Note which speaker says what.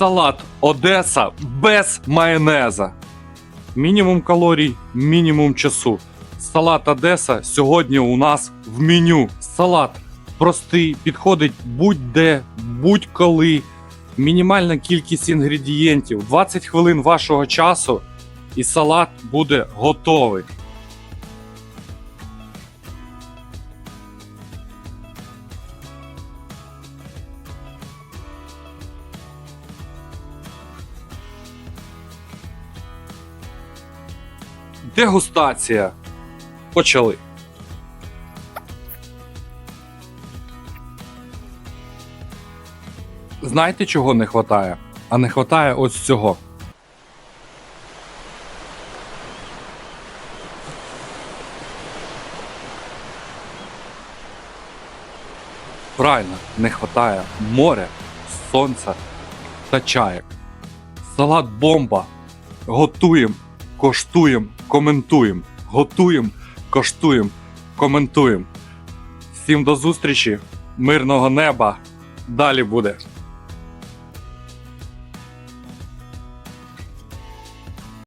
Speaker 1: Салат Одеса без майонеза. Мінімум калорій, мінімум часу. Салат Одеса сьогодні у нас в меню. Салат простий, підходить будь-де, будь-коли. Мінімальна кількість інгредієнтів, 20 хвилин вашого часу, і салат буде готовий. Дегустація. Почали. Знаєте, чого не вистачає? А не вистачає ось цього. Правильно, не вистачає моря, сонця та чаєк. Салат бомба. Готуємо, коштуємо, коментуємо. Готуємо, коштуємо, коментуємо. Всім до зустрічі, мирного неба. Далі буде.